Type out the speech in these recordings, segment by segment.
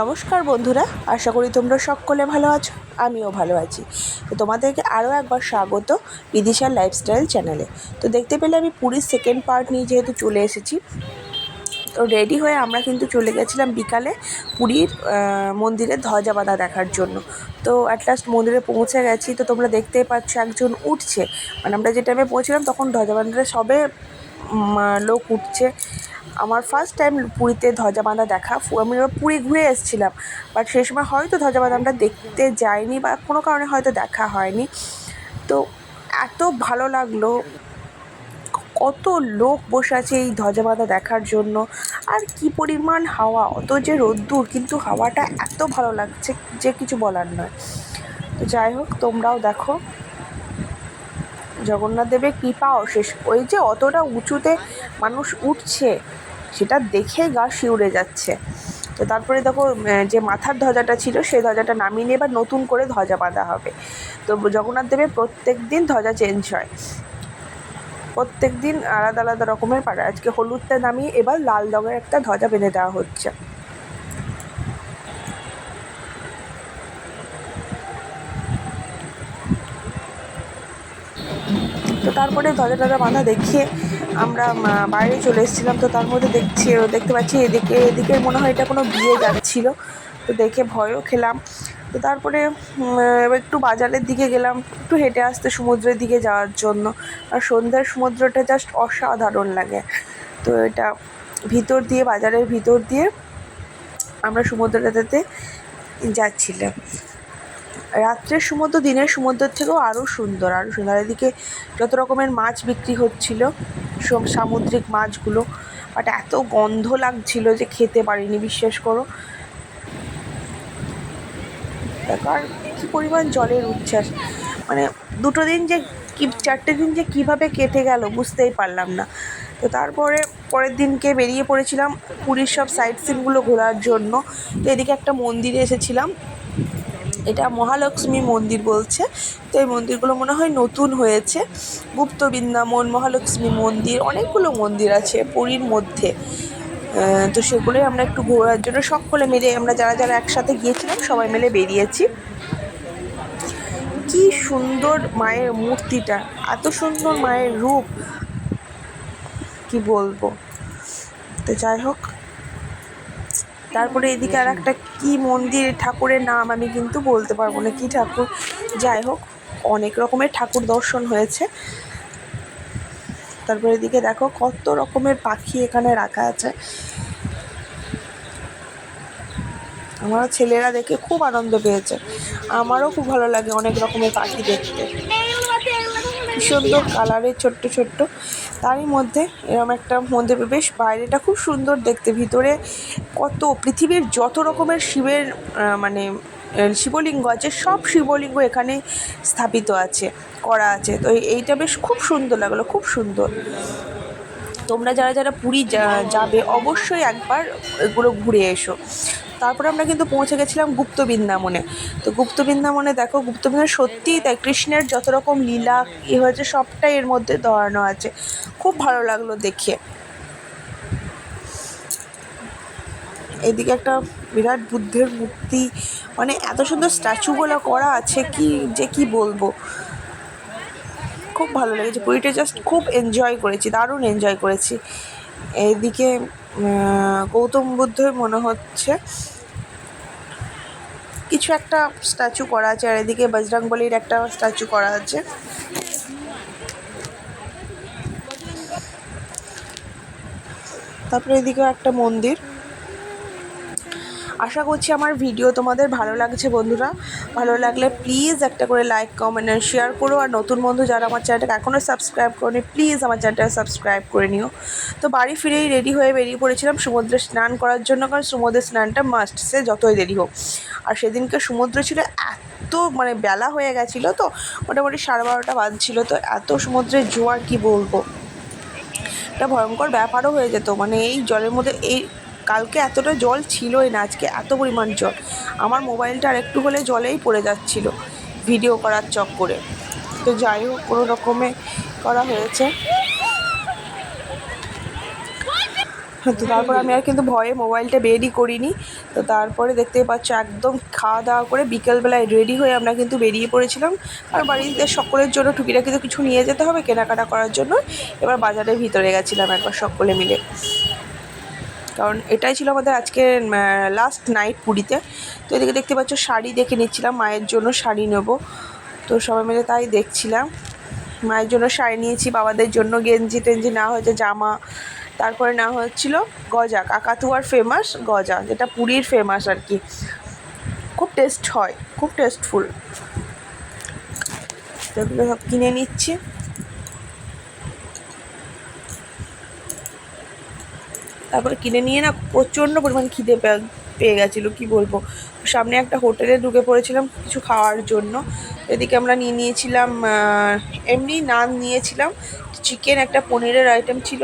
নমস্কার বন্ধুরা, আশা করি তোমরা সকলে ভালো আছো, আমিও ভালো আছি। তো তোমাদেরকে আরও একবার স্বাগত বিদিশার লাইফস্টাইল চ্যানেলে তো দেখতে পেলে আমি পুরীর সেকেন্ড পার্ট নিয়ে যেহেতু চলে এসেছি, তো রেডি হয়ে আমরা কিন্তু চলে গেছিলাম বিকালে পুরীর মন্দিরে ধ্বজা বাঁধা দেখার জন্য। তো অ্যাট লাস্ট মন্দিরে পৌঁছে গেছি, তো তোমরা দেখতেই পাচ্ছ একজন উঠছে। মানে আমরা যে টাইমে পৌঁছলাম, তখন ধ্বজা বাঁধাটা সবে লোক উঠছে। আমার ফার্স্ট টাইম পুরীতে ধ্বজা বাঁধা দেখা আমি পুরী ঘুরে এসেছিলাম। বাট সেই সময় হয়তো ধ্বজা বাঁধা আমরা দেখতে যাইনি বা কোনো কারণে হয়তো দেখা হয়নি। তো এত ভালো লাগল। কত লোক বসে আছে এই ধ্বজা বাঁধা দেখার জন্য। আর কি পরিমাণ হাওয়া। অত যে রোদ্দুর, কিন্তু হাওয়াটা এত ভালো লাগছে যে কিছু বলার নয়। তো যাই হোক, তোমরাও দেখো। জগন্নাথ দেবের কৃপা অশেষ ওই যে অতটা উঁচুতে মানুষ উঠছে, সেটা দেখে গা শিউরে যাচ্ছে। তো তারপরে দেখো যে মাথার ধ্বজাটা ছিল সেই ধ্বজাটা নামিয়ে নিয়ে এবার নতুন করে ধ্বজা বাঁধা হবে। তো জগন্নাথ দেবের প্রত্যেক দিন ধ্বজা চেঞ্জ হয়। প্রত্যেক দিন আলাদা আলাদা রকমের পাড়া। আজকে হলুদটা নামিয়ে এবার লাল রঙের একটা ধ্বজা বেঁধে দেওয়া হচ্ছে। তো তারপরে ধ্বজা টজা বাঁধা দেখিয়ে আমরা বাইরে চলে এসেছিলাম। তো তার মধ্যে দেখছি দেখতে পাচ্ছি এদিকে এদিকে মনে হয় এটা কোনো বিয়ে যাচ্ছিল। তো দেখে ভয়ও খেলাম। তো তারপরে একটু বাজারের দিকে গেলাম, একটু হেঁটে আসতে সমুদ্রের দিকে যাওয়ার জন্য। আর সন্ধ্যার সমুদ্রটা জাস্ট অসাধারণ লাগে। তো এটা ভিতর দিয়ে, বাজারের ভিতর দিয়ে আমরা সমুদ্রটাতে যাচ্ছিলাম। রাত্রের সমুদ্র, দিনের সমুদ্রের থেকেও আরও সুন্দর আরও সুন্দর। এদিকে যত রকমের মাছ বিক্রি হচ্ছিল, সব সামুদ্রিক মাছগুলো বাট এত গন্ধ লাগছিল যে খেতে পারিনি, বিশ্বাস করো। আর কী পরিমাণ জলের উচ্ছ্বাস। মানে দুটো দিন যে কি, চারটে দিন যে কীভাবে কেটে গেল বুঝতেই পারলাম না। তো তারপরে পরের দিনকে বেরিয়ে পড়েছিলাম পুরীর সব সাইট সিনগুলো ঘোরার জন্য। তো এদিকে একটা মন্দিরে এসেছিলাম। এটা মহালক্ষ্মী মন্দির বলছে। তো এই মন্দিরগুলো মনে হয় নতুন হয়েছে। গুপ্ত বৃন্দাবন, মহালক্ষ্মী মন্দির, অনেকগুলো মন্দির আছে পুরীর মধ্যে। তো সেগুলোই আমরা একটু ঘোরার জন্য সকলে মিলে আমরা যারা যারা একসাথে গিয়েছিলাম সবাই মিলে বেরিয়েছি। কি সুন্দর মায়ের মূর্তিটা, এত সুন্দর মায়ের রূপ। কি বলব? তো যাই হোক তারপরে এদিকে আর একটা কী মন্দির, ঠাকুরের নাম আমি কিন্তু বলতে পারব না কী ঠাকুর। যাই হোক, অনেক রকমের ঠাকুর দর্শন হয়েছে। তারপরে এদিকে দেখো কত রকমের পাখি এখানে রাখা আছে। আমার ছেলেরা দেখে খুব আনন্দ পেয়েছে। আমারও খুব ভালো লাগে অনেক রকমের পাখি দেখতে। সুন্দর কালারের ছোট্ট ছোট্ট। তারই মধ্যে এরকম একটা মন্দির বেশ বাইরেটা খুব সুন্দর দেখতে। ভিতরে কত পৃথিবীর যত রকমের শিবের মানে শিবলিঙ্গ আছে, সব শিবলিঙ্গ এখানে স্থাপিত আছে, করা আছে। তো এইটা বেশ খুব সুন্দর লাগল, খুব সুন্দর। তোমরা যারা যারা পুরী যাবে অবশ্যই একবার এগুলো ঘুরে এসো। তারপরে আমরা কিন্তু পৌঁছে গেছিলাম গুপ্ত বৃন্দাবনে। তো গুপ্ত বৃন্দাবনে দেখো গুপ্ত বৃন্দাবনে সত্যিই তাই কৃষ্ণের যত রকম লীলা এ হয়েছে সবটাই এর মধ্যে ধরানো আছে। খুব ভালো লাগল দেখে। এদিকে একটা বিরাট বুদ্ধের মূর্তি মানে এত সুন্দর স্ট্যাচুগুলো করা আছে কি যে কি বলব? খুব ভালো লেগেছে। পুরীটা জাস্ট খুব এনজয় করেছি দারুণ এনজয় করেছি। এইদিকে আহ, গৌতম বুদ্ধের মনে হচ্ছে কিছু একটা স্ট্যাচু করা আছে, আর এদিকে বজরংবলির একটা স্ট্যাচু করা আছে। তারপরে এদিকেও একটা মন্দির। আশা করছি আমার ভিডিও তোমাদের ভালো লাগছে বন্ধুরা। ভালো লাগলে প্লিজ একটা করে লাইক কমেন্ট আর শেয়ার করো। আর নতুন বন্ধু যারা আমার চ্যানেলটাকে এখনও সাবস্ক্রাইব করনি প্লিজ আমার চ্যানেলটাকে সাবস্ক্রাইব করে নিও। তো বাড়ি ফিরেই রেডি হয়ে বেরিয়ে পড়েছিলাম সমুদ্রে স্নান করার জন্য, কারণ সমুদ্রে স্নানটা মাস্ট সে যতই দেরি হোক। আর সেদিনকে সমুদ্র ছিল এত মানে বেলা হয়ে গেছিল তো, মোটামুটি সাড়ে বারোটা বাজছিল তো, এত সমুদ্রের জোয়ার কি বলব? একটা ভয়ঙ্কর ব্যাপারও হয়ে যেত। মানে এই জলের মধ্যে এই কালকে এতটা জল ছিলই না, আজকে এত পরিমাণ জল। আমার মোবাইলটা আর একটু হলে জলেই পড়ে যাচ্ছিল ভিডিও করার চক্করে। তো যাই হোক, কোনো রকমে করা হয়েছে। তো তারপর আমি আর কিন্তু ভয়ে মোবাইলটা বেরই করিনি। তো তারপরে দেখতেই পাচ্ছ একদম খাওয়া দাওয়া করে বিকেলবেলায় রেডি হয়ে আমরা কিন্তু বেরিয়ে পড়েছিলাম। আর বাড়িতে সকলের জন্য টুকিটাকি তো কিছু নিয়ে যেতে হবে, কেনাকাটা করার জন্য। এবার বাজারের ভিতরে গেছিলাম একবার সকলে মিলে। কারণ এটাই ছিল আমাদের আজকে লাস্ট নাইট পুরীতে। তো এদিকে দেখতে পাচ্ছ, শাড়ি দেখে নিচ্ছিলাম, মায়ের জন্য শাড়ি নেব। তো সবাই মিলে তাই দেখছিলাম। মায়ের জন্য শাড়ি নিয়েছি, বাবাদের জন্য গেঞ্জি টেঞ্জি না হয়েছে, জামা। তারপরে না হচ্ছিল গজা, কাকাতুয়ার ফেমাস গজা, যেটা পুরীর ফেমাস আর কি। খুব টেস্ট হয়, খুব টেস্টফুল সব কিনে নিচ্ছি। তারপরে কিনে নিয়ে না প্রচণ্ড পরিমাণ খিদে পেয়ে গেছিল, কি বলব? সামনে একটা হোটেলে ঢুকে পড়েছিলাম কিছু খাওয়ার জন্য। এদিকে আমরা নিয়ে নিয়েছিলাম এমনি নান নিয়েছিলাম, চিকেন, একটা পনিরের আইটেম ছিল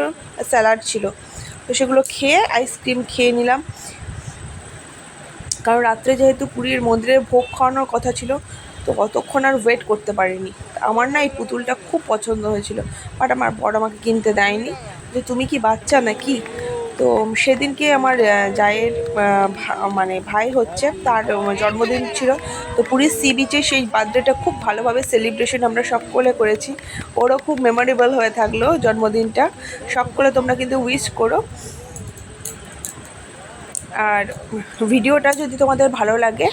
স্যালাড ছিল। তো সেগুলো খেয়ে আইসক্রিম খেয়ে নিলাম। কারণ রাত্রে যেহেতু পুরীর মন্দিরে ভোগ খাওয়ানোর কথা ছিল, তো অতক্ষণ আর ওয়েট করতে পারিনি। আমার না এই পুতুলটা খুব পছন্দ হয়েছিল বাট আমার বড় আমাকে কিনতে দেয়নি। যে তুমি কি বাচ্চা নাকি? তো সেদিনকে আমার জায়ের মানে ভাই হচ্ছে, তার জন্মদিন ছিল। তো পুরীর সি বিচে সেই বার্থডেটা খুব ভালোভাবে সেলিব্রেশন আমরা সকলে করেছি। ওরও খুব মেমোরেবল হয়ে থাকল জন্মদিনটা। সকলে তোমরা কিন্তু উইশ করো। আর ভিডিওটা যদি তোমাদের ভালো লাগে,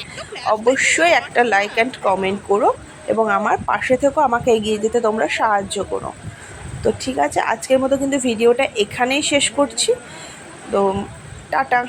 অবশ্যই একটা লাইক অ্যান্ড কমেন্ট করো এবং আমার পাশে থেকেও আমাকে এগিয়ে যেতে তোমরা সাহায্য করো। তো ঠিক আছে, আজকের মতো কিন্তু ভিডিওটা এখানেই শেষ করছি। তো টাটা।